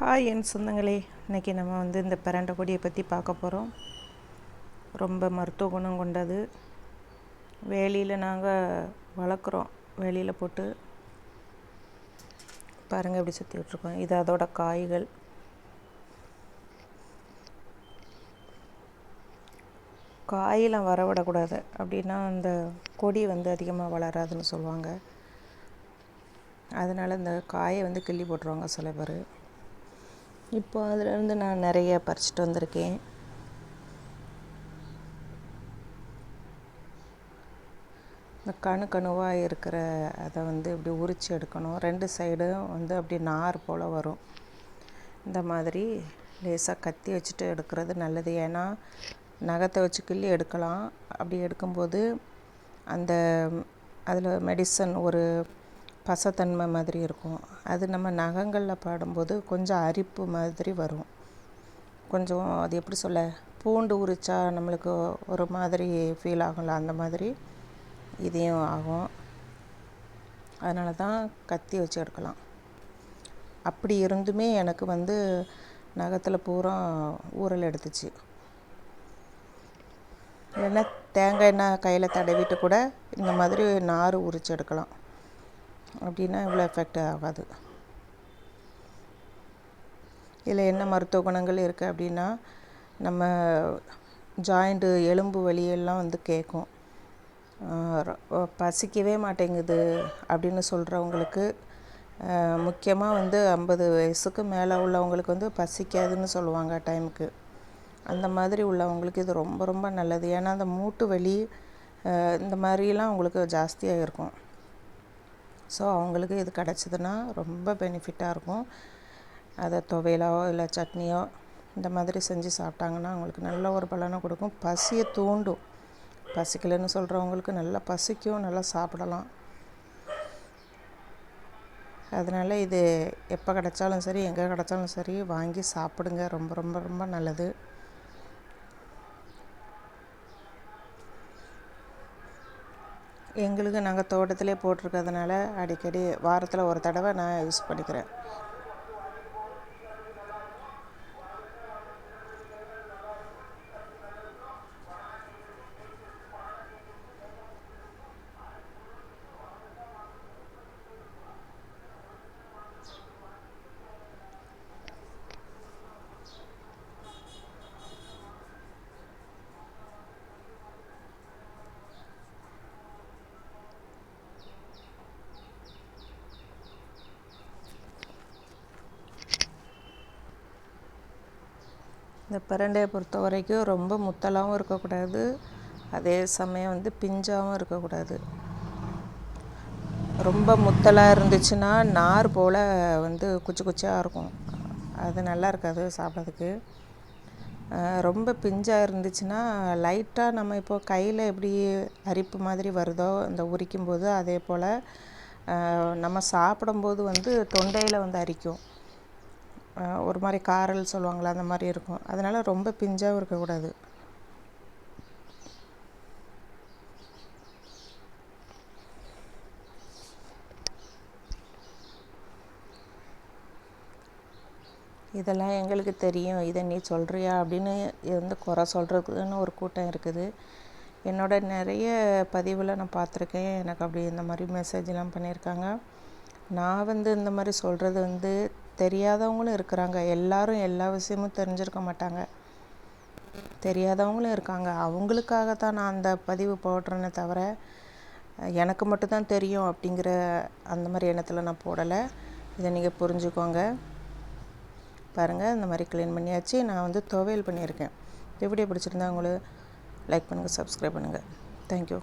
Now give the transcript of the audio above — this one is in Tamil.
ஹாய் என் சொந்தங்களே இன்றைக்கி நம்ம வந்து இந்த பிரண்டை கொடியை பற்றி பார்க்க போகிறோம் ரொம்ப மருத்துவ குணம் கொண்டது. வேலியில் நாங்கள் வளர்க்குறோம் வேலியில் போட்டு. பாருங்கள் எப்படி சுற்றி விட்ருக்கோம் இது அதோட காய்கள். காயெலாம் வர விடக்கூடாது அப்படின்னா அந்த கொடி வந்து அதிகமாக வளராதுன்னு சொல்லுவாங்க. அதனால் இந்த காயை வந்து கிள்ளி போட்டுருவாங்க சில பேர். இப்போ அதுலேருந்து நான் நிறைய பறிச்சிட்டு வந்திருக்கேன். இந்த கணு கணுவாக இருக்கிற அதை வந்து இப்படி உரித்து எடுக்கணும். ரெண்டு சைடும் வந்து அப்படி நார் போல் வரும். இந்த மாதிரி லேசாக கத்தி வச்சுட்டு எடுக்கிறது நல்லது. ஏன்னா நகத்தை வச்சு கிள்ளி எடுக்கலாம். அப்படி எடுக்கும்போது அந்த அதில் மெடிசன் ஒரு பசத்தன்மை மாதிரி இருக்கும். அது நம்ம நகங்களில் பாடும்போது கொஞ்சம் அரிப்பு மாதிரி வரும். கொஞ்சம் அது எப்படி சொல்ல? பூண்டு உரிச்சா நம்மளுக்கு ஒரு மாதிரி ஃபீல் ஆகும்ல அந்த மாதிரி இதையும் ஆகும். அதனால தான் கத்தி வச்சு எடுக்கலாம். அப்படி இருந்துமே எனக்கு வந்து நகத்தில் பூரா ஊறல் எடுத்துச்சு. இல்லைன்னா தேங்காய் எண்ணெய் கையில் தடவிட்டு கூட இந்த மாதிரி நார் உரித்து எடுக்கலாம். அப்படின்னா இவ்வளோ எஃபெக்ட் ஆகாது. இதில் என்ன மருத்துவ குணங்கள் இருக்குது அப்படின்னா நம்ம ஜாயிண்ட்டு எலும்பு வலியெல்லாம் வந்து கேட்கும் பசிக்கவே மாட்டேங்குது அப்படின்னு சொல்கிறவங்களுக்கு முக்கியமாக வந்து ஐம்பது வயசுக்கு மேலே உள்ளவங்களுக்கு வந்து பசிக்காதுன்னு சொல்லுவாங்க டைமுக்கு அந்த மாதிரி உள்ளவங்களுக்கு இது ரொம்ப ரொம்ப நல்லது. ஏன்னா அந்த மூட்டு வலி இந்த மாதிரிலாம் அவங்களுக்கு ஜாஸ்தியாக இருக்கும். ஸோ அவங்களுக்கு இது கிடச்சிதுன்னா ரொம்ப பெனிஃபிட்டாக இருக்கும். அதை துவையலோ இல்லை சட்னியோ இந்த மாதிரி செஞ்சு சாப்பிட்டாங்கன்னா அவங்களுக்கு நல்ல ஒரு பலனை கொடுக்கும். பசியை தூண்டும். பசிக்கலைன்னு சொல்கிறவங்களுக்கு நல்லா பசிக்கும் நல்லா சாப்பிடலாம். அதனால் இது எப்போ கிடச்சாலும் சரி எங்கே கிடச்சாலும் சரி வாங்கி சாப்பிடுங்க. ரொம்ப ரொம்ப ரொம்ப நல்லது. எங்களுக்கு நாங்கள் தோட்டத்திலே போட்டிருக்கிறதுனால அடிக்கடி வாரத்தில் ஒரு தடவை நான் யூஸ் பண்ணிக்கிறேன். இந்த பிரண்டையை பொறுத்த வரைக்கும் ரொம்ப முத்தலாகவும் இருக்கக்கூடாது. அதே சமயம் வந்து பிஞ்சாகவும் இருக்கக்கூடாது. ரொம்ப முத்தலாக இருந்துச்சுன்னா நார் போல் வந்து குச்சி குச்சியாக இருக்கும். அது நல்லா இருக்காது சாப்பிட்றதுக்கு. ரொம்ப பிஞ்சாக இருந்துச்சுன்னா லைட்டாக நம்ம இப்போ கையில் எப்படி அரிப்பு மாதிரி வருதோ இந்த உரிக்கும் போது அதே போல் நம்ம சாப்பிடும்போது வந்து தொண்டையில் வந்து அரிக்கும். ஒரு மாதிரி காரல் சொல்லுவாங்களா அந்த மாதிரி இருக்கும். அதனால் ரொம்ப பிஞ்சாகவும் இருக்கக்கூடாது. இதெல்லாம் எங்களுக்கு தெரியும். இதை நீ சொல்கிறியா அப்படின்னு வந்து குறை சொல்கிறதுக்குன்னு ஒரு கூட்டம் இருக்குது. என்னோட நிறைய பதிவில் நான் பார்த்துருக்கேன். எனக்கு அப்படி இந்த மாதிரி மெசேஜ்லாம் பண்ணியிருக்காங்க. நான் வந்து இந்த மாதிரி சொல்கிறது வந்து தெரியாதவங்களும் இருக்கிறாங்க. எல்லாரும் எல்லா விஷயமும் தெரிஞ்சிருக்க மாட்டாங்க. தெரியாதவங்களும் இருக்காங்க. அவங்களுக்காக தான் நான் அந்த பதிவு போடுறேனே தவிர எனக்கு மட்டும்தான் தெரியும் அப்படிங்கிற அந்த மாதிரி எண்ணத்தில் நான் போடலை. இதை நீங்கள் புரிஞ்சுக்கோங்க. பாருங்கள் இந்த மாதிரி க்ளீன் பண்ணியாச்சு. நான் வந்து துவையல் பண்ணியிருக்கேன். இந்த வீடியோ பிடிச்சிருந்தா உங்களுக்கு லைக் பண்ணுங்கள் சப்ஸ்கிரைப் பண்ணுங்கள் தேங்க்யூ